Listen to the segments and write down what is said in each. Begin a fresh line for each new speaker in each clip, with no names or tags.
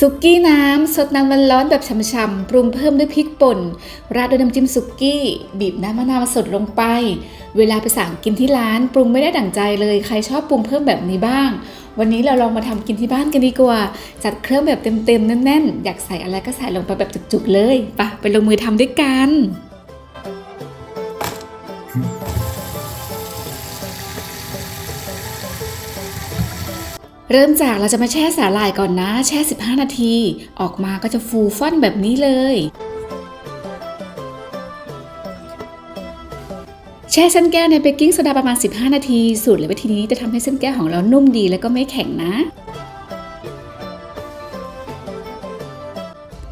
สุกี้น้ำสดน้ำมันร้อนแบบฉ่ำๆปรุงเพิ่มด้วยพริกป่น ราดด้วยน้ำจิ้มสุกี้ บีบน้ำมะนาวสดลงไป เวลาไปสั่งกินที่ร้าน ปรุงไม่ได้ดั่งใจเลย ใครชอบปรุงเพิ่มแบบนี้บ้าง วันนี้เราลองมาทำกินที่บ้านกันดีกว่า จัดเครื่องแบบเต็มๆแน่นๆ อยากใส่อะไรก็ใส่ลงไปแบบจุกๆเลยไปะไปลงมือทำด้วยกัน เริ่มจากเราจะมาแช่สาหร่ายก่อนนะ แช่ 15 นาที ออกมาก็จะฟูฟ่อนแบบนี้เลย แช่เส้นแก้วในเบกกิ้งโซดาประมาณ 15 นาที สูตรและวิธีนี้จะทำให้เส้นแก้วของเรานุ่มดีแล้วก็ไม่แข็งนะ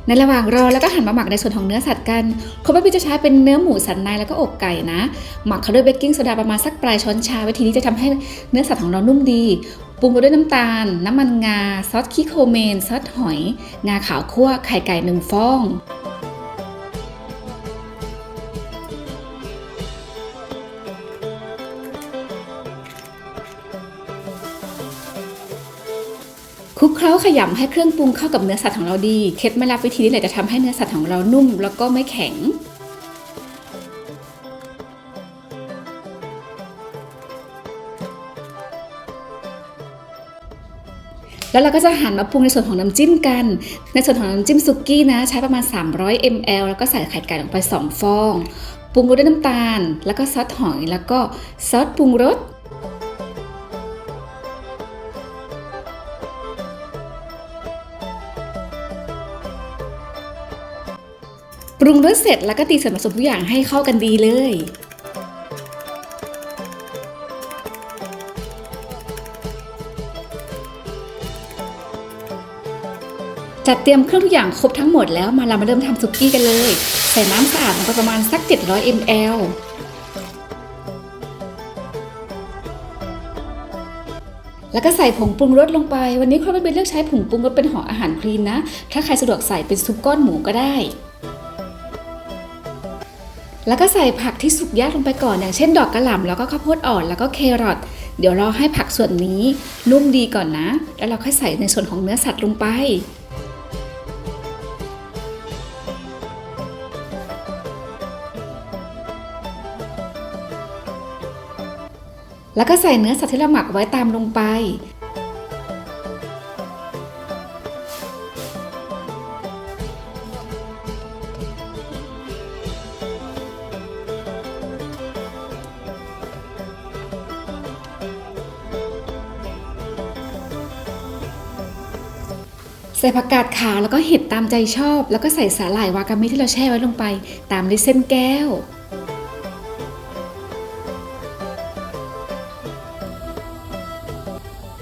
ในระหว่างรอแล้วก็หั่นมาหมักในส่วนของเนื้อสัตว์กันคุณป้าพี่จะใช้เป็นเนื้อหมูสันในแล้วก็อกไก่นะ หมักเขาด้วยเบกกิ้งโซดาประมาณสักปลายช้อนชา วิธีนี้จะทำให้เนื้อสัตว์ของเรานุ่มดี ปรุงรสด้วยน้ำตาล น้ำมันงา ซอสคิโคเมน ซอสหอย งาขาวคั่ว ไข่ไก่หนึ่งฟอง คลุกเคล้าขยำให้เครื่องปรุงเข้ากับเนื้อสัตว์ของเราดี เคล็ดไม่ลับวิธีนี้แหละจะทำให้เนื้อสัตว์ของเรานุ่ม แล้วก็ไม่แข็ง แล้วเราก็จะหันมาปรุงในส่วนของน้ำจิ้มกัน ในส่วนของน้ำจิ้มซุกี้นะ ใช้ประมาณ 300 ml แล้วก็ใส่ไข่ไก่ลงไป 2 ฟองปรุงรสด้วยน้ำตาล แล้วก็ซอสหอย แล้วก็ซอสปรุงรสปรุงรสเสร็จแล้วก็ตีส่วนผสมทุกอย่างให้เข้ากันดีเลย จัดเตรียมเครื่องทุกอย่างครบทั้งหมดแล้วมาเรามาเริ่มทำซุกี้กันเลย ใส่น้ำสะอาดลงไปประมาณสัก 700 ml แล้วก็ใส่ผงปรุงรสลงไป วันนี้ครอบครัวเลือกใช้ผงปรุงรสเป็นห่ออาหารคลีนนะ ถ้าใครสะดวกใส่เป็นซุปก้อนหมูก็ได้ แล้วก็ใส่ผักที่สุกยากลงไปก่อนอย่างเช่น ดอกกระหล่ำแล้วก็ข้าวโพดอ่อนแล้วก็แครอทเดี๋ยวราให้ผักส่วนนี้นุ่มดีก่อนนะ แล้วเราค่อยใส่ในส่วนของเนื้อสัตว์ลงไป แล้วก็ใส่เนื้อสัตว์ที่เราหมักไว้ตามลงไป ใส่ผักกาดขาวแล้วก็เห็ดตามใจชอบ แล้วก็ใส่สาหร่ายวากามิที่เราแช่ไว้ลงไป ตามด้วยเส้นแก้ว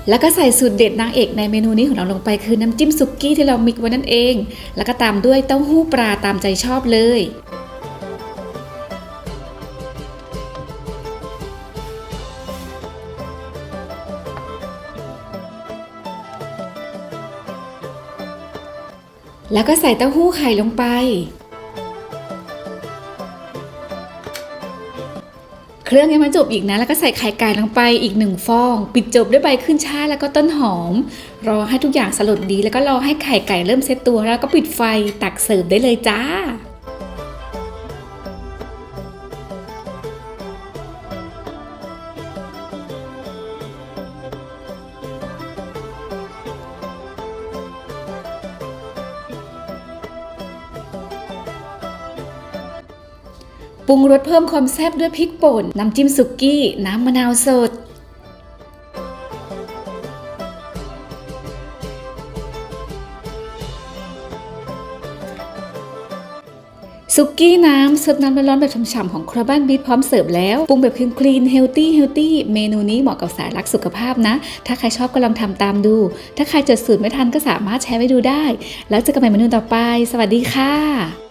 แล้วก็ใส่สูตรเด็ดนางเอกในเมนูนี้ของเราลงไปคือน้ำจิ้มซุกี้ที่เรามิกไว้นั่นเอง แล้วก็ตามด้วยเต้าหู้ปลาตามใจชอบเลย แล้วก็ใส่เต้าหู้ไข่ลงไป เครื่องยังไม่จบอีกนะ แล้วก็ใส่ไข่ไก่ลงไปอีกหนึ่งฟอง ปิดจบด้วยใบขึ้นช่ายแล้วก็ต้นหอม รอให้ทุกอย่างสลดดี แล้วก็รอให้ไข่ไก่เริ่มเซตตัวแล้วก็ปิดไฟตักเสิร์ฟได้เลยจ้า ปรุงรสเพิ่มความแซ่บด้วยพริกป่น น้ำจิ้มสุกี้ น้ำมะนาวสด สุกี้น้ำซดน้ำร้อนๆแบบฉ่ำๆของครัวบ้านบีทพร้อมเสิร์ฟแล้วปรุงแบบคลีนเฮลตี้เฮลตี้เมนูนี้เหมาะกับสายรักสุขภาพนะ ถ้าใครชอบก็ลองทำตามดู ถ้าใครจดสูตรไม่ทันก็สามารถแชร์ไว้ดูได้ แล้วเจอกันใหม่เมนูต่อไป สวัสดีค่ะ